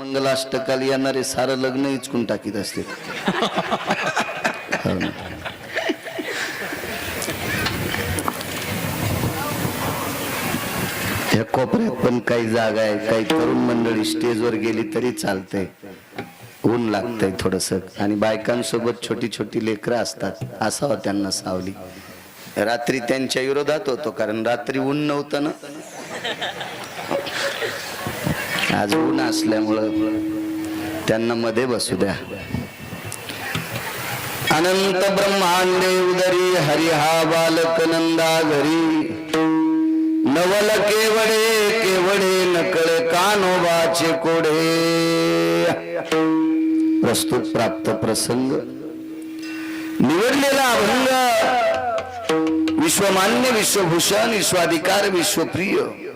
मंगलाष्टकाला येणारे सारं लग्न इचकून टाकीत असते हो त्या कोपऱ्यात पण काही जागा आहे काही तरुण मंडळी स्टेजवर गेली तरी चालते ऊन लागतंय थोडस. आणि बायकांसोबत छोटी छोटी लेकरं असतात. असावं हो त्यांना सावली. रात्री त्यांच्या विरोधात होतो कारण रात्री ऊन नव्हतं ना. आज ऊन असल्यामुळं त्यांना मध्ये बसू द्या. अनंत ब्रह्मांडे उदरी हरिहा बालक नंदा घरी. नवल केवडे केवडे नकळे कानोबाचे कोडे. प्रस्तुत प्राप्त प्रसंग. निवडलेला अभंग. विश्वमान्य विश्वभूषण विश्वाधिकार विश्वप्रिय.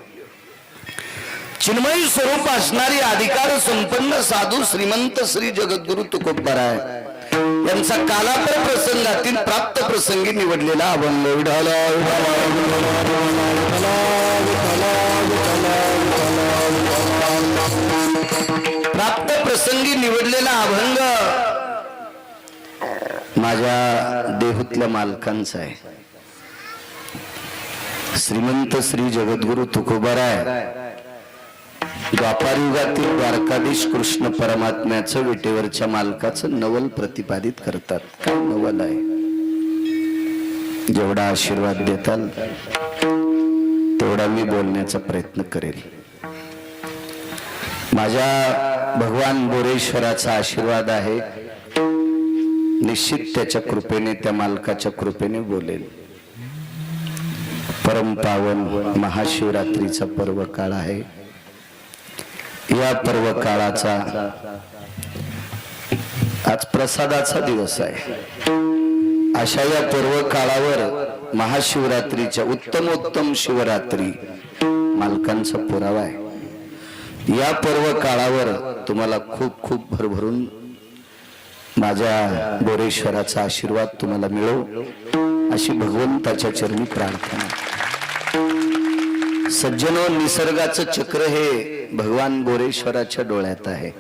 चिन्मयी स्वरूप असणारी अधिकार संपन्न साधू श्रीमंत श्री जगद्गुरु तुकोबराय यांचा कालापर प्रसंगातील प्राप्त प्रसंगी निवडलेला अभंग. प्राप्त प्रसंगी निवडलेला अभंग माझ्या देहूतल्या मालकांचा आहे. श्रीमंत श्री जगद्गुरु तुकोबराय युगातील द्वारकाधीश कृष्ण परमात्म्याचं विटेवरच्या मालकाचं नवल प्रतिपादित करतात. काय नवल आहे? जेवढा आशीर्वाद देताल तेवढा मी बोलण्याचा प्रयत्न करेल. माझ्या भगवान बोरेश्वराचा आशीर्वाद आहे. निश्चित त्याच्या कृपेने त्या मालकाच्या कृपेने बोलेल. परम पावन महाशिवरात्रीचा पर्व काळ आहे. या पर्व काळाचा आज प्रसादाचा दिवस आहे. अशा या पर्व काळावर महाशिवरात्रीच्या उत्तमोत्तम शिवरात्री मालकांचा पुरावा आहे. या पर्व काळावर तुम्हाला खूप खूप भरभरून माझ्या बोरेश्वराचा आशीर्वाद तुम्हाला मिळो अशी भगवंताच्या चरणी प्रार्थना. सज्जनो निसर्गाचं चक्र हे भगवान बोरेश्वराच्या डोळ्यात आहे.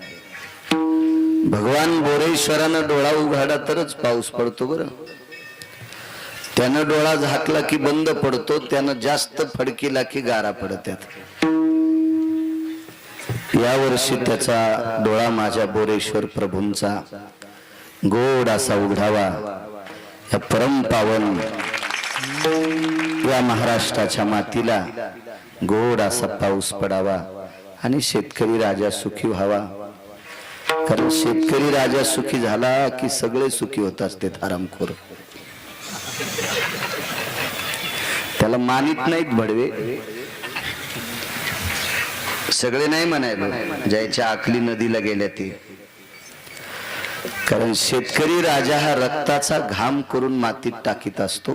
भगवान बोरेश्वरानं डोळा उघाडा तरच पाऊस पडतो बरं. त्यानं डोळा झाकला की बंद पडतो त्यानं जास्त फडकिला की गारा पडत्यात. या वर्षी त्याचा डोळा माझ्या बोरेश्वर प्रभूंचा गोड असा उघडावा या परमपावन या महाराष्ट्राच्या मातीला गोड असा पाऊस पडावा. आणि शेतकरी राजा सुखी व्हावा. कारण शेतकरी राजा सुखी झाला की सगळे सुखी होत असते आरामखोर. त्याला मानित नाहीत भडवे. सगळे नाही म्हणायला ज्याच्या आकली नदीला गेल्या ते. कारण शेतकरी राजा हा रक्ताचा घाम करून मातीत टाकीत असतो.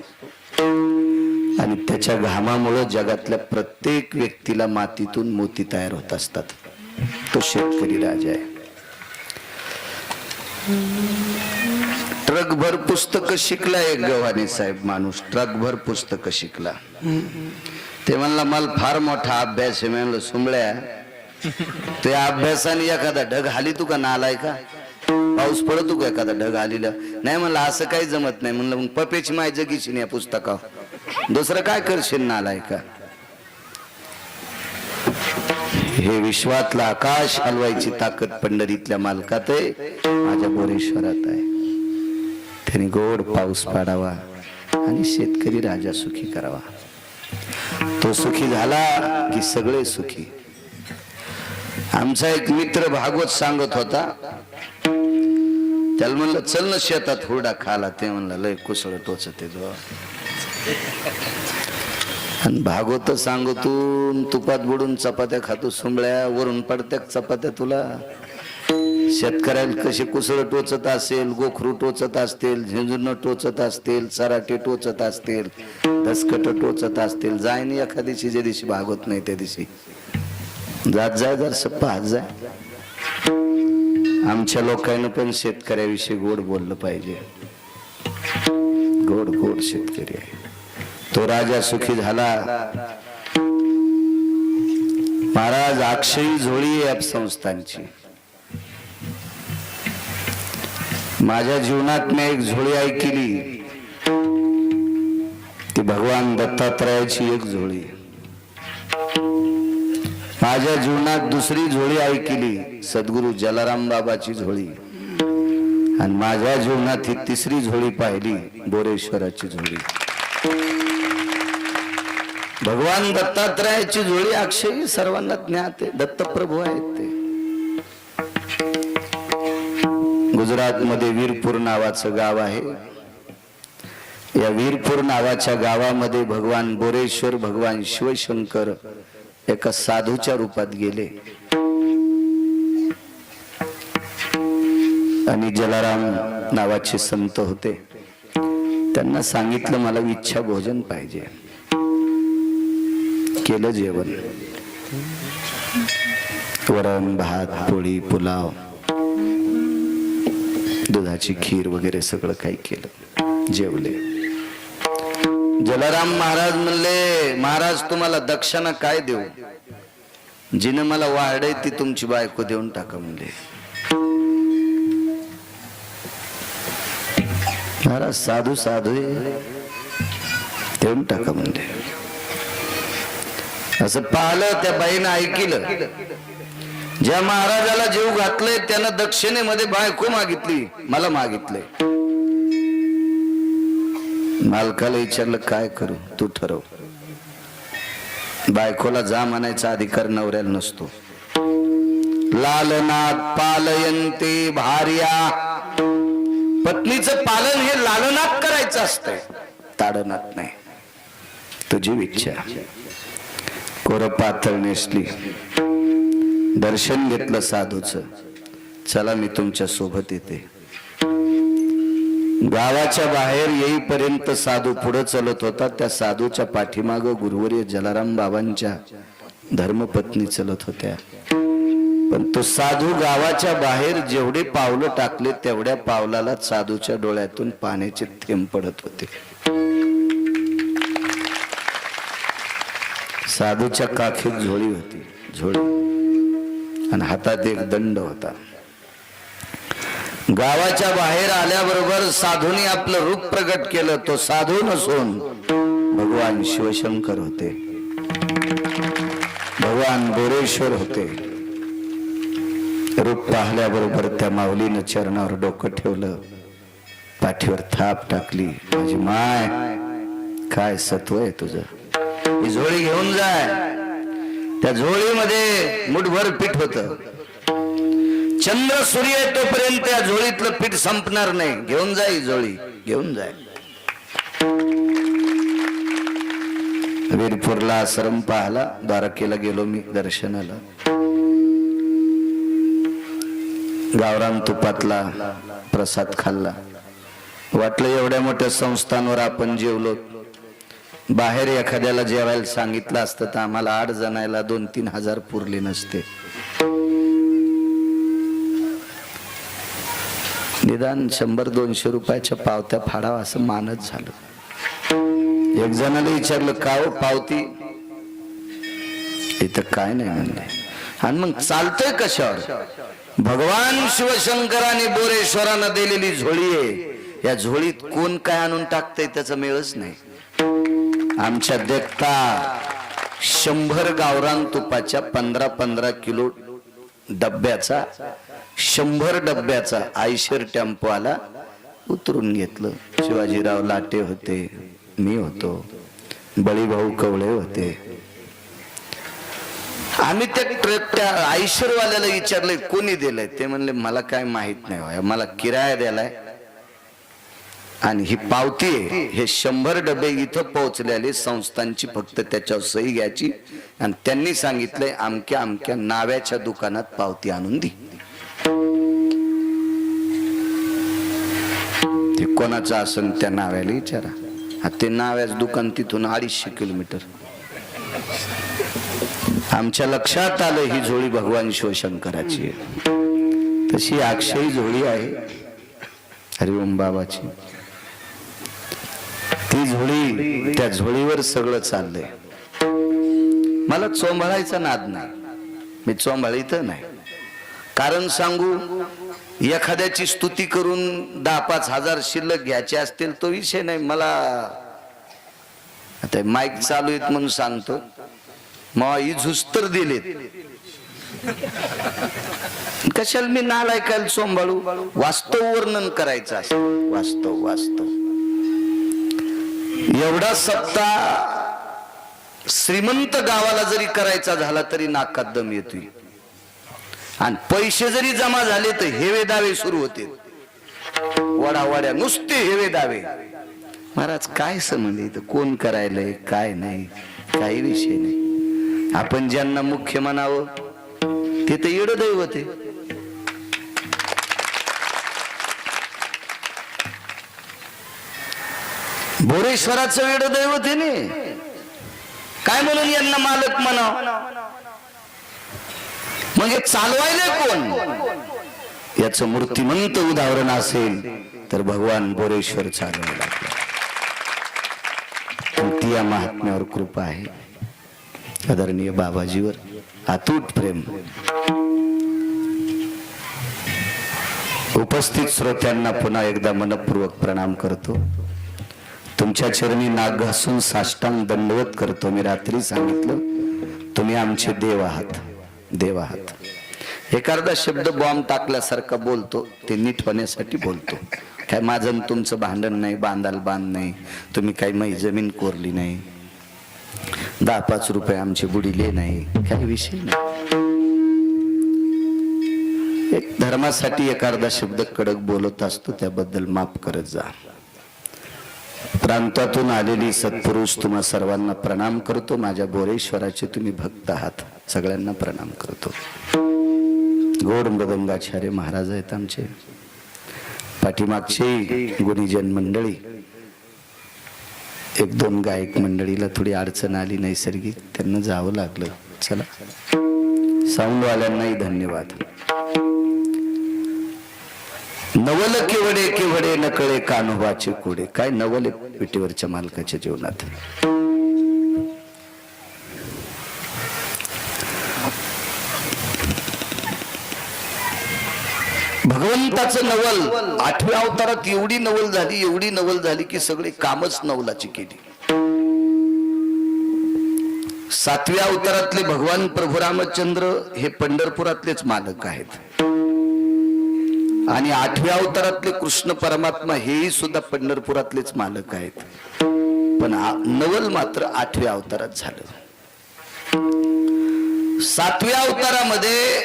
आणि त्याच्या घामामुळं जगातल्या प्रत्येक व्यक्तीला मातीतून मोती तयार होत असतात. तो शेतकरी राजा आहे. ट्रकभर पुस्तक शिकला एक गव्हाणे साहेब माणूस. ट्रकभर पुस्तक शिकला. ते म्हणला मला फार मोठा अभ्यास आहे. म्हणलं सुमळ्या त्या अभ्यासाने एखादा ढग हाली तू का? नालाय का? पाऊस पडतो का एखादा ढग आलेला नाही म्हणलं असं काही जमत नाही. म्हणलं मग पपेची माय जगीची या पुस्तकावर. दुसरं काय करशील नालाय का हे विश्वातला आकाश हलवायची ताकद पंढरीतल्या मालकात आहे माझ्या बोरेश्वरात आहे. त्याने गोड पाऊस पाडावा आणि शेतकरी राजा सुखी करावा. तो सुखी झाला की सगळे सुखी. आमचा एक मित्र भागवत सांगत होता त्याला म्हणलं चल ना शेतात हुरडा खाला ते म्हणलं लय कुसळ टोचते जो आणि भागवत सांगतून तुपात बुडून चपात्या खातो सुंबळ्या वरून पडत्या चपात्या तुला. शेतकऱ्याला कसे कुसळ टोचत असेल गोखरू टोचत असतील झिंजुन टोचत असतील सराटे टोचत असतील दसकट टोचत असतील जाय नाही एखाद्या दिवशी ज्या दिवशी भागवत नाही त्या दिवशी. जात जाय जर पाहत जाय. आमच्या लोकांना पण शेतकऱ्याविषयी गोड बोललं पाहिजे. गोड गोड शेतकरी आहे. तो राजा सुखी झाला. महाराज अक्षयी झोळी आहे संस्थांची माझ्या जीवनात मी एक झोळी ऐकली ती भगवान दत्तात्रयाची एक झोळी. माझ्या जीवनात दुसरी झोळी ऐकली सद्गुरु जलाराम बाबाची झोळी. आणि माझ्या जीवनात ही तिसरी झोळी पाहिली बोरेश्वराची झोळी. भगवान दत्तात्रयाची जोडी अक्षयी सर्वांना ज्ञात आहे दत्तप्रभू आहेत ते. गुजरात मध्ये वीरपूर नावाचं गाव आहे. या वीरपूर नावाच्या गावामध्ये भगवान बोरेश्वर भगवान शिवशंकर एका साधूच्या रूपात गेले. आणि जलाराम नावाचे संत होते. त्यांना सांगितलं मला इच्छा भोजन पाहिजे. केलं जेवण. वरण भात पोळी पुलाव दुधाची खीर वगैरे सगळं काही केलं. जेवले. जलाराम महाराज म्हणले महाराज तुम्हाला दक्षिणा काय देऊ? जिने मला वाढे ती तुमची बायको देऊन टाका म्हणले. महाराज साधू साधू देऊन टाका म्हणले. असं पाहिलं त्या बाईनं ऐकलं. ज्या महाराजाला जीव घातलंय त्यानं दक्षिणेमध्ये बायको मागितली मला मागितले मालकाला विचारलं काय करू? तू ठरव. बायकोला जा म्हणायचा अधिकार नवऱ्याला नसतो. लालनाथ पालयंते भार्या. पत्नीचं पालन हे लालनाथ करायचं असतंय. ताडनात नाही. तुझी इच्छा. कोर पातळ नेसली. दर्शन घेतलं साधूच. चला मी तुमच्यासोबत येते. गावाच्या बाहेर येईपर्यंत साधू पुढे चलत होता. त्या साधूच्या पाठीमाग गुरुवर्य जलाराम बाबांच्या धर्मपत्नी चलत होत्या. पण तो साधू गावाच्या बाहेर जेवढे पावलं टाकले तेवढ्या पावलाला साधूच्या डोळ्यातून पाण्याचे थेंब पडत होते. साधूच्या काखेत झोळी होती झोळी. आणि हातात एक दंड होता. गावाच्या बाहेर आल्याबरोबर साधूने आपलं रूप प्रगट केलं तो साधू नसून भगवान शिवशंकर होते. भगवान बोरेश्वर होते. रूप पाहिल्याबरोबर त्या माऊलीनं चरणावर डोकं ठेवलं पाठीवर थाप टाकली. माझी माय काय सत्व आहे तुझं? ही झोळी घेऊन जाय. त्या झोळीमध्ये मुठभर पीठ होत. चंद्र सूर्य तोपर्यंत त्या झोळीतलं पीठ संपणार नाही. घेऊन जाय झोळी. घेऊन जाय वीरपूरला आश्रम पाहला. द्वारकेला गेलो मी दर्शनाला. गावराम तुपातला प्रसाद खाल्ला. वाटलं एवढ्या मोठ्या संस्थांवर आपण जेवलो. बाहेर एखाद्याला जेवायला सांगितलं असतं तर आम्हाला आठ जणायला दोन तीन हजार पुरले नसते. निदान शंभर दोनशे रुपयाच्या पावत्या फाडावा असं मानत झालं. एक जणाला विचारलं का हो पावती? इथं काय नाही म्हणले. आणि मग चालतंय कशावर? भगवान शिवशंकराने बोरेश्वरानं दिलेली झोळी आहे. या झोळीत कोण काय आणून टाकतंय त्याचा मेळच नाही. आमच्या देखता शंभर गावरान तुपाच्या पंधरा पंधरा किलो डब्याचा शंभर डब्याचा आयशर टेम्पो आला उतरून घेतलं. शिवाजीराव लाटे होते मी होतो. बळीभाऊ कवळे होते. आम्ही त्या ट्रक त्या आयशरवाल्याला विचारलंय कोणी दिलंय? ते म्हणले मला काय माहीत नाही मला किराया द्यालाय आणि ही पावती आहे हे शंभर डबे इथं पोहोचलेले संस्थांची फक्त त्याच्यावर सही घ्यायची. आणि त्यांनी सांगितलंय अमक्या अमक्या नाव्याच्या दुकानात पावती आणून दी. ते कोणाचं असन त्या नाव्याला विचारा. हा ते नाव्याच दुकान तिथून अडीचशे किलोमीटर. आमच्या लक्षात आलं ही झोळी भगवान शिवशंकराची आहे. तशी अक्षयी झोळी आहे. हरिओम बाबाची. ती झोळी त्या झोळीवर सगळं चाललंय. मला चोंबळायचा नाद नाही. मी चोंबळीत नाही. कारण सांगू एखाद्याची स्तुती करून दहा पाच हजार शिल्लक घ्यायचे असतील तो विषय नाही. मला आता माईक चालू आहेत म्हणून सांगतो. मग इझूस तर दिलेत. कशाला मी नालायकाल सोंबाळू वास्तव वर्णन करायचं असत वास्तव वास्तव. एवढा सत्ता श्रीमंत गावाला जरी करायचा झाला तरी नाकात दम येतोय. आणि पैसे जरी जमा झाले तर हेवे दावे सुरू होते. वडा वड्या नुसते हेवे दावे. महाराज काय समजले इथं? कोण करायलंय? काय नाही? काही विषय नाही. आपण ज्यांना मुख्य म्हणावं ते तर येडदैवत आहे. बोरेश्वराचं वेड दैवत आहे ने काय म्हणून यांना मालक म्हणा मग हे चालवायला कोण? याच मूर्तिमंत उदाहरण असेल तर भगवान बोरेश्वर चालवायला लागला. ती या महात्म्यावर कृपा आहे. आदरणीय बाबाजीवर अतूट प्रेम. उपस्थित श्रोत्यांना पुन्हा एकदा मनपूर्वक प्रणाम करतो. तुमच्या चरणी नाग घासून साष्टांग दंडवत करतो. मी रात्री सांगितलं तुम्ही आमचे देव आहात देव आहात. एखादा शब्द बॉम्ब टाकल्यासारखा बोलतो ते नीट होण्यासाठी बोलतो. काय माझं तुमचं भांडण नाही बांधाल बांध नाही तुम्ही काही मै जमीन कोरली नाही दहा पाच रुपये आमचे बुडीले नाही काही विषय नाही. एक धर्मासाठी एखादा शब्द कडक बोलत असतो त्याबद्दल माफ करत जा. प्रांतातून आलेली सत्पुरुष तुम्हा सर्वांना प्रणाम करतो. माझ्या बोरेश्वराचे तुम्ही भक्त आहात. सगळ्यांना प्रणाम करतो. गोड मृदंगाचार्य महाराज आहेत आमचे. पाठीमागचे गुणीजन मंडळी. एक दोन गायक मंडळीला थोडी अडचण आली नैसर्गिक त्यांना जावं लागलं. चला. साऊंडवाल्यांनाही धन्यवाद. नवल केवडे केवडे नकळे कानोबाचे कोडे. काय नवल आहे मालकाच्या जीवनात? भगवंताचं नवल आठव्या अवतारात एवढी नवल झाली एवढी नवल झाली की सगळी कामच नवलाची केली. सातव्या अवतारातले भगवान प्रभुरामचंद्र हे पंढरपुरातलेच मालक आहेत. आणि आठव्या अवतारातले कृष्ण परमात्मा हेही सुद्धा पंढरपुरातलेच मालक आहेत. पण नवल मात्र आठव्या अवतारात झालं. सातव्या अवतारामध्ये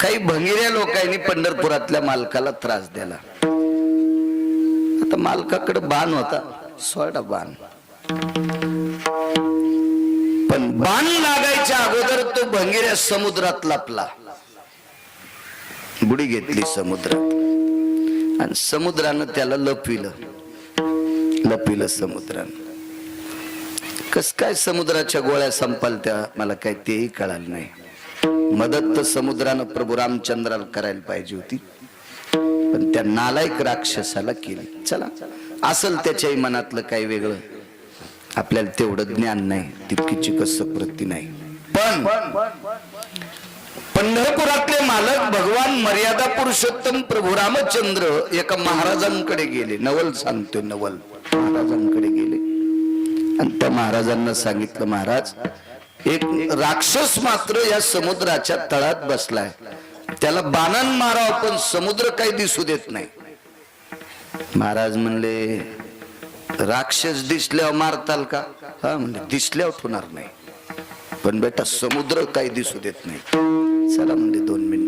काही भंगिऱ्या लोकांनी पंढरपुरातल्या मालकाला त्रास दिला आता मालकाकडे बाण होता सोडा बाण. पण बाण लागायच्या अगोदर तो भंगिऱ्या समुद्रात लपला. बुडी घेतली समुद्रात आणि समुद्रानं त्याला लपविलं लपविलं समुद्रानं कस काय समुद्राच्या गोळ्या संपाल त्या मला काय तेही कळालं नाही मदत तर समुद्रानं प्रभू रामचंद्राला करायला पाहिजे होती पण त्या नालायक राक्षसाला केली चला असल त्याच्याही मनातलं काही वेगळं आपल्याला तेवढं ज्ञान नाही तितकी चिकस प्रती नाही पण पंढरपुरात मालक भगवान मर्यादा पुरुषोत्तम प्रभू रामचंद्र एका महाराजांकडे गेले. नवल सांगतोय नवल. महाराजांकडे गेले. आणि त्या महाराजांना सांगितलं महाराज एक राक्षस मात्र या समुद्राच्या तळात बसलाय. त्याला बाणान माराव पण समुद्र काही दिसू देत नाही. महाराज म्हणले राक्षस दिसल्यावर मारताल का? हा म्हणले दिसल्यावर होणार नाही. पण बेटा समुद्र काही दिसू देत नाही. चला म्हणले दोन मिनिट.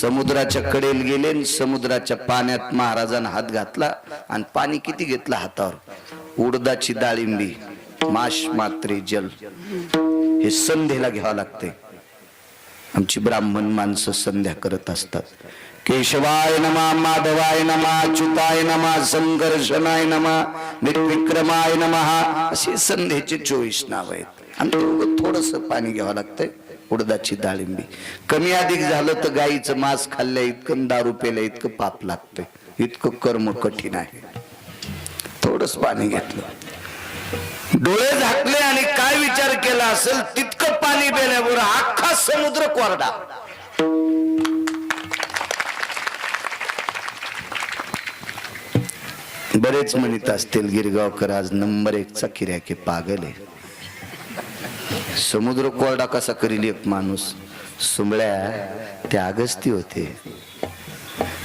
समुद्राच्या कडेल गेले समुद्राच्या पाण्यात महाराजांना हात घातला आणि पाणी किती घेतलं हातावर? उडदाची डाळिंबी माश मात्रे जल. हे संध्येला घ्यावं लागते आमची ब्राह्मण माणसं संध्या करत असतात. केशवाय नमा माधवाय नमा च्युताय नमा संघर्षणाय नमा निर्विक्रमाय नमा असे संध्येचे चोवीस नाव आहेत. आणि थोडस पाणी घ्यावं लागतंय. उडदाची डाळिंबी. कमी अधिक झालं तर गाईचं मांस खाल्ल्या इतकं दारू पेल्या इतकं पाप लागतंय. इतकं कर्म कठीण आहे. थोडस पाणी घेतलं. डोळे झाकले आणि काय विचार केला असेल तितकं पाणी पेल्यावर अख्खा समुद्र कोरडा. बरेच म्हणत असतील गिरगावकर आज नंबर एकचा किर्या पागल आहे. समुद्र कोरडा कसा करील एक माणूस? सुंबळ्या त्या अगस्ती होते.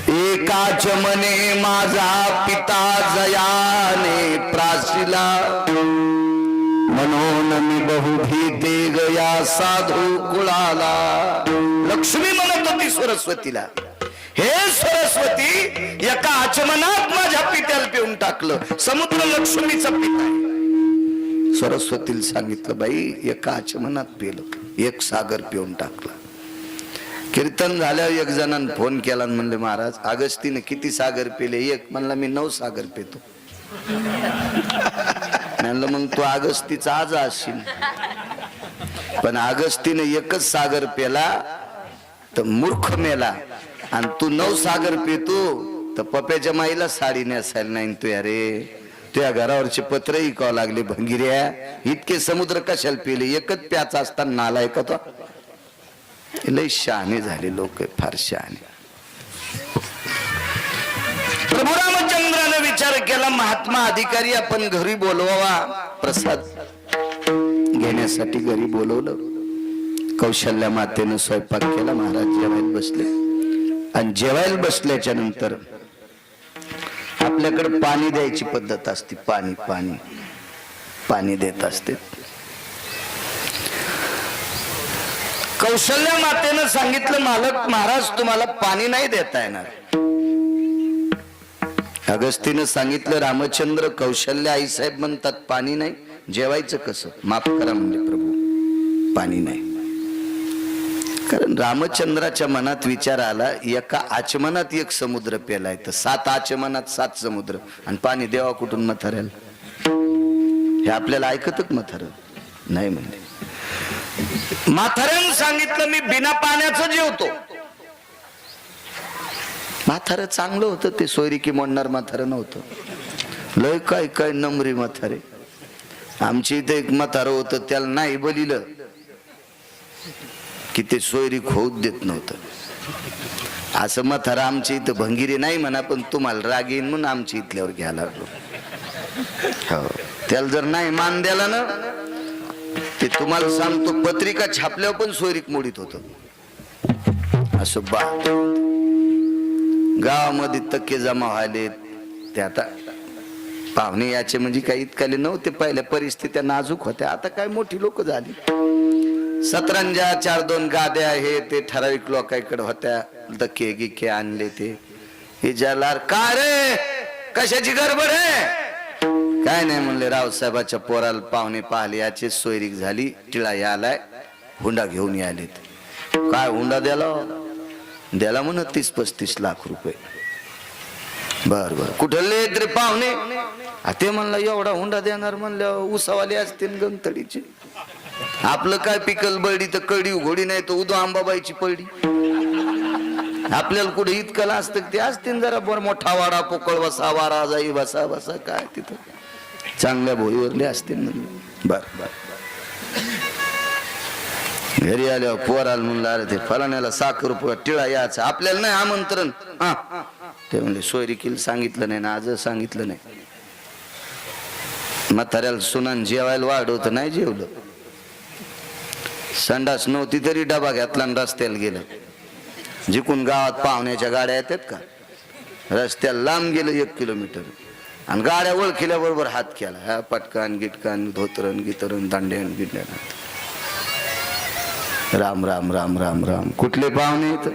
एकाच मने माझा पिता जयाने प्राशिला म्हणून मी बहु भीते गया साधू कुळाला. लक्ष्मी म्हणत होती सरस्वतीला. हे सरस्वती एका आचमनात माझ्या पित्याला पिऊन टाकलं. समुद्र लक्ष्मीचा पिता आहे. सरस्वतीला सांगितलं बाई एका आचमनात पेलं एक सागर पिऊन टाकला. कीर्तन झाल्यावर एक जणांना फोन केला आणि म्हणले महाराज अगस्तीने किती सागर पेले? एक म्हणला मी नऊ सागर पितो. म्हणलं मग तू अगस्तीचा आज असशील पण अगस्तीने एकच सागर पेला तर मूर्ख मेला. आणि तू नऊ सागर पितो तर पप्याच्या माईला साडी नेसायला नाही तू अरे त्या घरावरचे पत्र इकावं लागले भंगिऱ्या इतके समुद्र कशाला पिले? एकच प्याचा असताना नाला का तो? लय शहाणे झाले लोक फार शहाणे. प्रभू रामचंद्राने विचार केला महात्मा अधिकारी आपण घरी बोलवावा. प्रसाद घेण्यासाठी घरी बोलवलं. कौशल्या मातेनं स्वयंपाक केला महाराज जेवायला बसले. आणि जेवायला बसल्याच्या नंतर आपल्याकडे पाणी द्यायची पद्धत असते. पाणी पाणी पाणी देत असते. कौशल्या मातेनं सांगितलं मालक महाराज तुम्हाला पाणी नाही देता येणार. अगस्तीनं सांगितलं रामचंद्र कौशल्य आई साहेब म्हणतात पाणी नाही. जेवायचं कसं? माफ करा म्हणजे प्रभू पाणी नाही. कारण रामचंद्राच्या मनात विचार आला एका आचमनात एक समुद्र पेलाय तर सात आचमनात सात समुद्र. आणि पाणी देवा कुठून मथारेल? हे आपल्याला ऐकतच मथार. नाही म्हणजे म्हाताऱ्यानं सांगितलं मी बिना पाण्याचं जेवतो. म्हातारं चांगलं होतं ते सोयरी की मोडणार म्हातारं नव्हतं. लय काय काय नमरी म्हातारे आमची इथे एक म्हातारं होतं त्याला नाही बलिलं. की ते सोयरी होऊच देत नव्हतं. असं मथारा आमच्या इथं भंगिरी नाही म्हणा पण तुम्हाला राग येईन म्हणून आमच्या इथल्यावर घ्यायला लागलो. हो. त्याला जर नाही मान द्याला ना ते तुम्हाला सांगतो पत्रिका छापल्यावर पण सोयरीक मोडीत होत. असं बा. गावामध्ये तक्के जमा व्हायले ते आता पाहुणे याचे म्हणजे काही इतकाले नव्हते पहिल्या परिस्थित्या नाजूक होत्या. आता काय मोठी लोक झाली. सतरंजा चार दोन गाद्या हे ते ठराविक लोकांकडे होत्या. धक्के गिक्के आणले ते. हे ज्याला का रे? कशाची गडबड आहे? काय नाही म्हणले रावसाहेबाच्या पोराला पाहुणे पाहिले याची सोयरीक झाली टिळा यालाय हुंडा घेऊन यालेत. काय हुंडा द्याला? द्याला म्हण तीस पस्तीस लाख रुपये. बर बर. कुठले रे पाहुणे? ते म्हणलं एवढा हुंडा देणार म्हणलं उसावाले असतील गणतडीचे. आपलं काय पिकल बळडी तर कडी घोडी नाही तर उदो आंबाबाईची पळडी आपल्याला कुठे इतकं असतं ते असतील जरा बरं मोठा वाडा पोकळ बसा वारा जाई बसा बसा काय तिथं? चांगल्या भोईवरले असतील बर बर घरी आल्यावर पोराला म्हणलं अरे ते फलाण्याला साखर रुपये टिळा यायचा. आपल्याला नाही आमंत्रण. हा ते म्हणले सोयरिकील सांगितलं नाही ना आज सांगितलं नाही. म्हाताऱ्याला सुनान जेवायला वाढवतं नाही जेवलं. संडास नव्हती तरी डबा घेतला आणि रस्त्याला गेलं. जिकून गावात पाहुण्याच्या गाड्या येतात का? रस्त्याला लांब गेलं एक किलोमीटर. आणि गाड्या ओळखिल्याबरोबर हात केला. हा पटकान गिटकान धोतरण गितरण दांड्यान गिड्यान राम राम राम राम राम. कुठले पाहुणे येत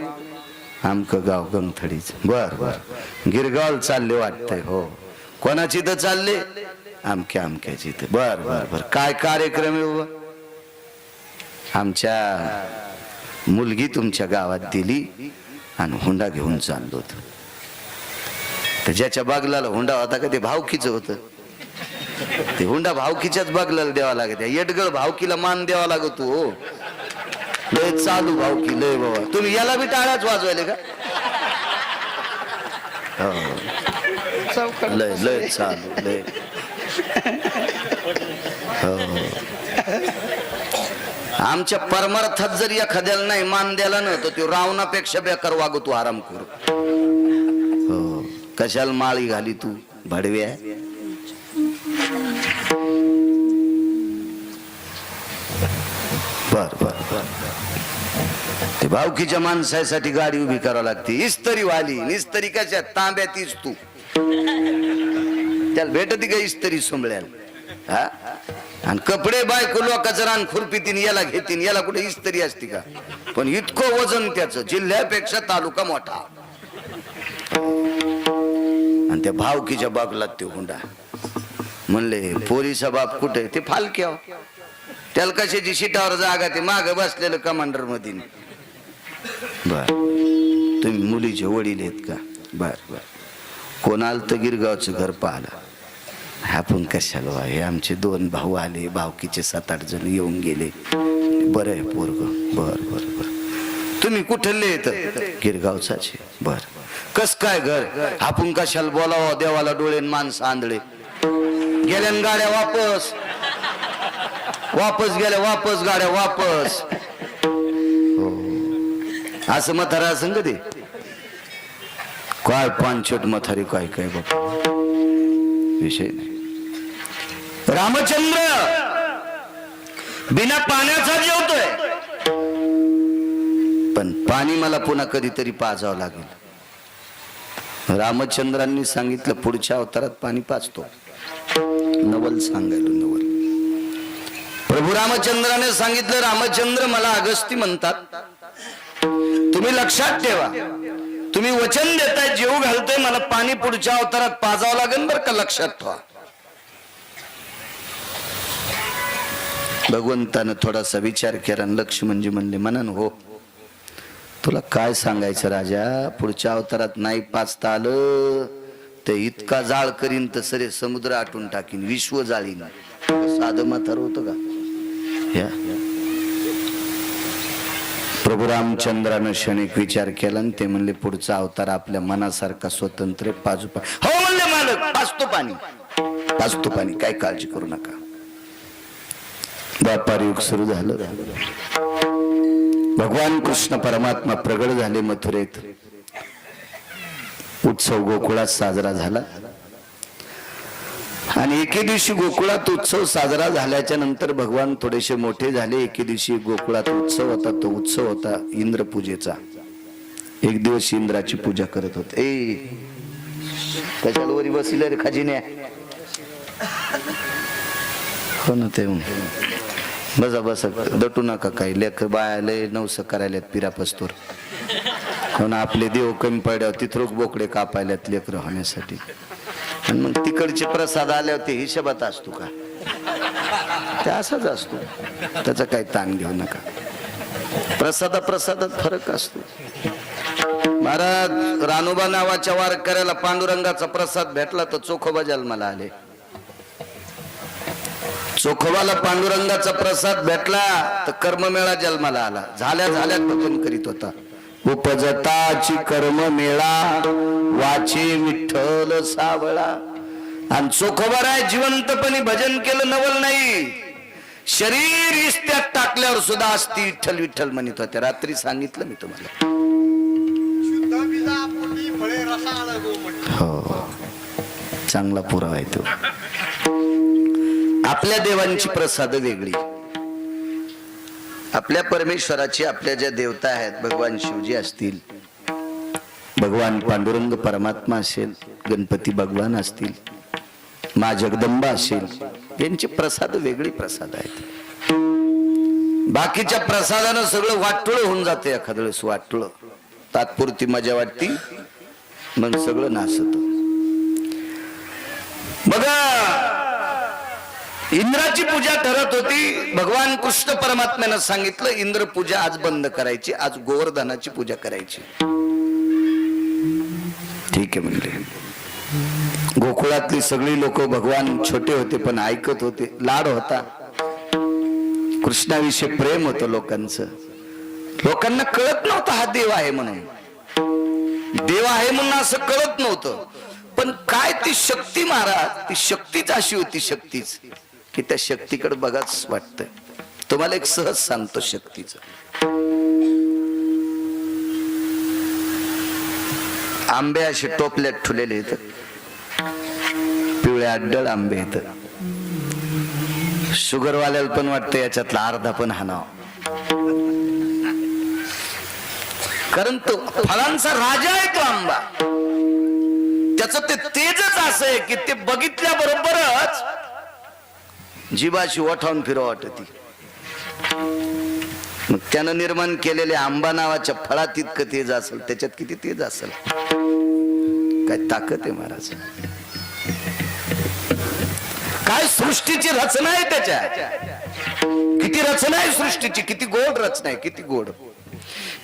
आमकं गाव गंगथडीच. बर बर. गिरगाव चालले वाटतंय हो. कोणाची तर चालले? आमक्या आमक्याची तर बर बर बर. काय कार्यक्रम आहे बाबा आमच्या मुलगी तुमच्या गावात दिली आणि हुंडा घेऊन चाललो होतो. तर ज्याच्या बागलाला हुंडा होता का ते भावकीच होत. ते हुंडा भावकीच्याच बागलाला द्यावा लागत येडगळ भावकीला मान द्यावा लागतो हो. लय चालू भावकी लय बाबा. तुम्ही याला बी टाळ्याच वाजवायले का? हो. लय लय चालू लय. हो. आमच्या परमार्थात जर एखाद्याला नाही मान द्याला ना तर तो रावणापेक्षा बेकार वागतो आराम करू. हो कशाला माळी घाली तू भडव्या? बर बर बर ते भावकीच्या माणसासाठी गाडी उभी करावी लागते. इस्तरी वाली निस्तरी कशा तांब्यातीच तू. त्याला भेटती का इस्तरी सोंबळ्याला हा? आणि कपडे बायको लोकांचं रान खुरपीतीन याला घेतीन याला कुठे इस्तरी असती का? पण इतकं वजन त्याचं जिल्ह्यापेक्षा तालुका मोठा. आणि त्या भावकीच्या बागला ते हुंडा. म्हणले पोरीचा बाप कुठे ते फालक्या. त्याला कशाची शिटावर जागा ते माग बसलेलं कमांडरमध्ये बर. तुम्ही मुलीचे वडील आहेत का? बर बर. कोणाला तर गिरगावचं घर पाहिलं. आपण कशाला वा? हे आमचे दोन भाऊ आले भावकीचे सात आठ जण येऊन गेले. बरं आहे पोरग. बर बर बर. तुम्ही कुठले येत? गिरगावचाचे बर. कस काय घर? आपण कशाला बोलावं? देवाला डोळे माणसं आंधळे. गेल्या गाड्या वापस. वापस गेल्या वापस गाड्या वापस. हो. असं म्हातारा असं का ते काय पानछट म्हातारी काय काय बाबा विषय नाही. रामचंद्र बिना पाण्याचा जेवतोय. पण पाणी मला पुन्हा कधीतरी पाजावं लागेल. रामचंद्रांनी सांगितलं पुढच्या अवतारात पाणी पाजतो. नवल सांगायला नवल. प्रभू रामचंद्राने सांगितलं रामचंद्र मला अगस्ती म्हणतात. तुम्ही लक्षात ठेवा. तुम्ही वचन देताय जीव घालतोय मला पाणी पुढच्या अवतारात पाजावं लागेल बरं का? लक्षात ठेवा. भगवंतानं थोडासा विचार केला आणि लक्ष्मणजी म्हणले म्हणन हो. तुला काय सांगायचं राजा? पुढच्या अवतारात नाही पाचता आलं ते इतका जाळ करीन तर सरे समुद्र आटून टाकीन विश्व जाळीन. साधं म्हातार होत का? या. प्रभू रामचंद्रानं क्षणिक विचार केला आणि ते म्हणले पुढचा अवतार आपल्या मनासारखा स्वतंत्र पाजू पाणी हो म्हणले मालक पाचतो पाणी. पाचतो पाणी काय काळजी करू नका. व्यापार युग सुरू झालं. भगवान कृष्ण परमात्मा प्रगट झाले मथुरेत. उत्सव गोकुळात साजरा झाला. आणि एके दिवशी गोकुळात उत्सव साजरा झाल्याच्यानंतर भगवान थोडेसे मोठे झाले. एके दिवशी गोकुळात उत्सव होता तो उत्सव होता इंद्रपूजेचा. एक दिवस इंद्राची पूजा करत होते. ए त्याच्यावर वरी बसले रे खजिन्या? हो ना ते बसा बसा. दटू नका काही. लेख बायाले नवस करायला पिरा पस्तूर हो ना आपले देव कमी पडल्यावर तिथरोक बोकडे कापायलात लेकर होण्यासाठी. आणि मग तिकडचे प्रसाद आल्यावर ते हिशोबात असतो का? ते असाच असतो. त्याचा काही ताण घेऊ नका. प्रसादा प्रसादात फरक असतो. महाराज रानोबा नावाच्या वारकऱ्याला पांडुरंगाचा प्रसाद भेटला तर चोखोबा जन्माला आले. चोखोबाला पांडुरंगाचा प्रसाद भेटला तर कर्ममेळा जन्माला आला. झाल्या झाल्या भजन करीत होता. उपजताची कर्म मेळा वाचे विठ्ठल सावळा. आणि चोखोबाराय जिवंतपणे भजन केलं नवल नाही. शरीर इस्त्यात टाकल्यावर सुद्धा असती विठ्ठल विठ्ठल म्हणत होत्या रात्री सांगितलं मी तुम्हाला. हो. चांगला पुरावा आहे तो. आपल्या देवांची प्रसाद वेगळी. आपल्या परमेश्वराची आपल्या ज्या देवता आहेत भगवान शिवजी असतील भगवान पांडुरंग परमात्मा असेल गणपती भगवान असतील मा जगदंबा असेल यांचे प्रसाद वेगळी प्रसाद आहेत. बाकीच्या प्रसादानं सगळं वाटुळ होऊन जाते एखाद्या वेळेस वाटुळ. तात्पुरती मजा वाटती मग सगळं नासत. बघा इंद्राची पूजा ठरत होती. भगवान कृष्ण परमात्म्यानं सांगितलं इंद्र पूजा आज बंद करायची आज गोवर्धनाची पूजा करायची. ठीक आहे म्हणले. गोकुळातली सगळी लोक भगवान छोटे होते पण ऐकत होते लाड होता. कृष्णाविषयी प्रेम होतं लोकांचं. लोकांना कळत नव्हतं हा देव आहे म्हणून देव आहे म्हणून असं कळत नव्हतं. पण काय ती शक्ती महाराज ती शक्तीच अशी होती शक्तीच. की त्या शक्तीकडे बघाच वाटत तुम्हाला एक सहज सांगतो शक्तीचं. आंबे असे टोपल्यात ठुलेले आहेत. पिवळे अड्डळ आंबे आहेत. शुगरवाल्याला पण वाटतं याच्यातला अर्धा पण हानाव कारण तो फळांचा राजा आहे तो आंबा. त्याच ते तेजच असं आहे की ते बघितल्या बरोबरच जीवाशी ओठावून फिरव वाटती मग त्यानं निर्माण केलेल्या आंबा नावाच्या फळात इतकं तेज असेल त्याच्यात किती तेज असेल? काय ताकद आहे महाराज? काय सृष्टीची रचना आहे त्याच्या किती रचना आहे सृष्टीची किती गोड रचना आहे किती गोड.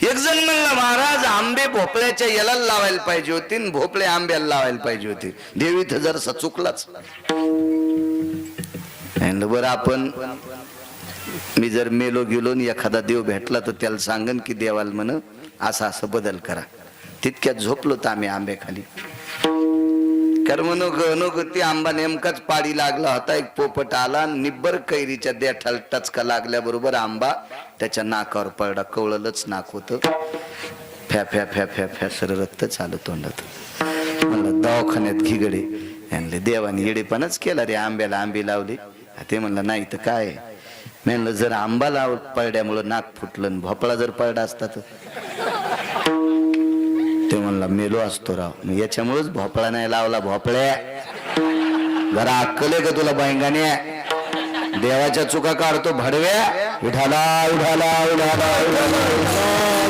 एक जण म्हणला महाराज आंबे भोपळ्याच्या याला लावायला पाहिजे होते आणि भोपळे आंब्याला लावायला पाहिजे होते. देवी तर जरासा चुकलाच. म्हणलं बरं आपण मी जर मेलो गेलो आणि एखादा देव भेटला तर त्याला सांगन की देवाला म्हण असं असं बदल करा. तितक्यात झोपलो तर आम्ही आंब्याखाली. कारण नको नको ती आंबा नेमकाच पाडी लागला होता. एक पोपट आला आणि निब्बर कैरीच्या देठाला टचका लागल्याबरोबर आंबा त्याच्या नाकावर पडला. कवळलंच नाक होत. फॅ फॅ फॅ फॅ फॅ सर रक्त चालू तोंडात. म्हणलं दवाखान्यात घिगडे. यांले देवाने येडेपणच केला रे आंब्याला आंबे लावली. ते म्हणलं नाही तर काय म्हणलं जर आंबा लाव पळड्यामुळं नाक फुटलं भोपळा जर पळडा असता तर ते म्हणला मेलो असतो राव मग याच्यामुळेच भोपळा नाही लावला भोपळ्या जरा अक्कल आहे का तुला बैंगाने देवाच्या चुका काढतो भडव्या उठाला उठाला उठाला उठाला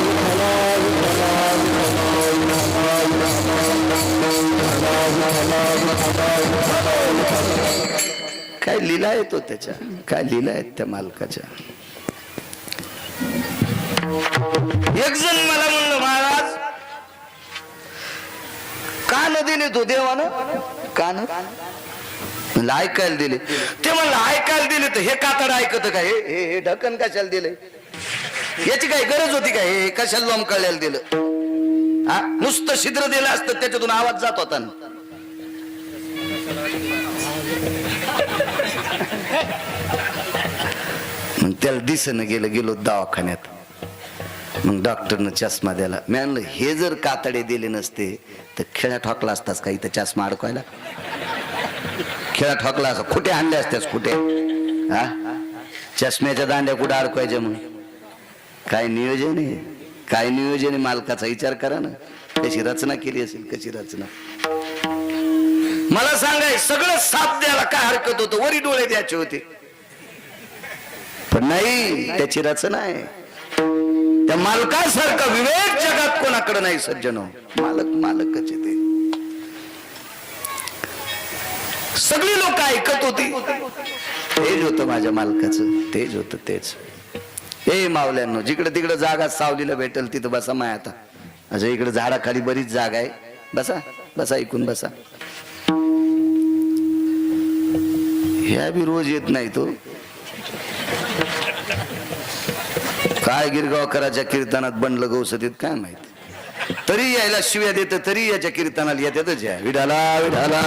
काय लिला आहे तो हो त्याच्या? काय लिला आहेत त्या मालकाच्या? एक जण मला म्हणलं महाराज का न दिले तो देवानं? का न? म्हणलं ऐकायला दिले. ते म्हणलं ऐकायला दिले तर हे कातड ऐकत का? हे हे हे ढक्कन कशाला दिले याची काही गरज होती का? हे कशाला लोंबकळल्याला दिलं? हा? नुसतं छिद्र दिलं असतं त्याच्यातून आवाज जात होता ना. त्याला दिसणं गेलं गेलो दवाखान्यात. मग डॉक्टरनं चष्मा द्याला मी म्हणलं हे जर कातडे दिले नसते तर खेळा ठोकला असतास का? इथं चष्मा अडकवायला. खेळा ठोकला असं. कुठे आणले असत्यास कुठे हा? चष्म्याच्या दांड्या कुठे अडकवायच्या मग? काय नियोजन आहे? काय नियोजन आहे? मालकाचा विचार करा ना. कशी रचना केली असेल कशी रचना. मला सांगाय सगळं साथ द्यायला काय हरकत होतं? वरी डोळे द्यायचे होते. पण नाही त्याची रचना आहे. त्या मालकासारखा विवेक जगात कोणाकडे नाही सज्जन. मालक मालकच येते ते. सगळी लोक ऐकत होती. तेच होतं माझ्या मालकाचं तेच होतं तेच. ए मावल्यांनो जिकडे तिकडे जागा सावलीला भेटेल तिथं बसा माय आता. असं इकडे झाडाखाली बरीच जागा आहे. बसा बसा ऐकून बसा. ह्या बी रोज येत नाही तो. काय गिरगावकराच्या कीर्तनात बनलं गौसतीत काय माहीत? तरी यायला शिव्या देत तरी याच्या कीर्तनाला येतातच या विढाला विढाला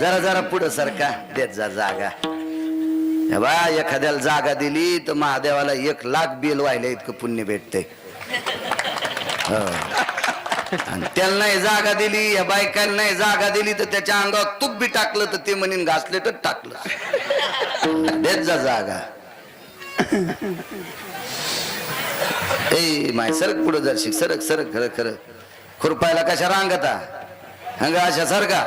जरा जरा पुढं सारखा देत जा जागा. बा एखाद्याला जागा दिली तर महादेवाला एक लाख बिल व्हायला इतकं पुण्य भेटते हो. आणि त्याला नाही जागा दिली या बायकाला नाही जागा दिली तर त्याच्या अंगावर तूप बी टाकलं तर ते म्हणीन घासले तर टाकलं. देत जा जागा. ए माय सरक पुढं जरशी सरक सरक खरं खरं. खुरपायला कशा रांगता? हंगा अशा सारखा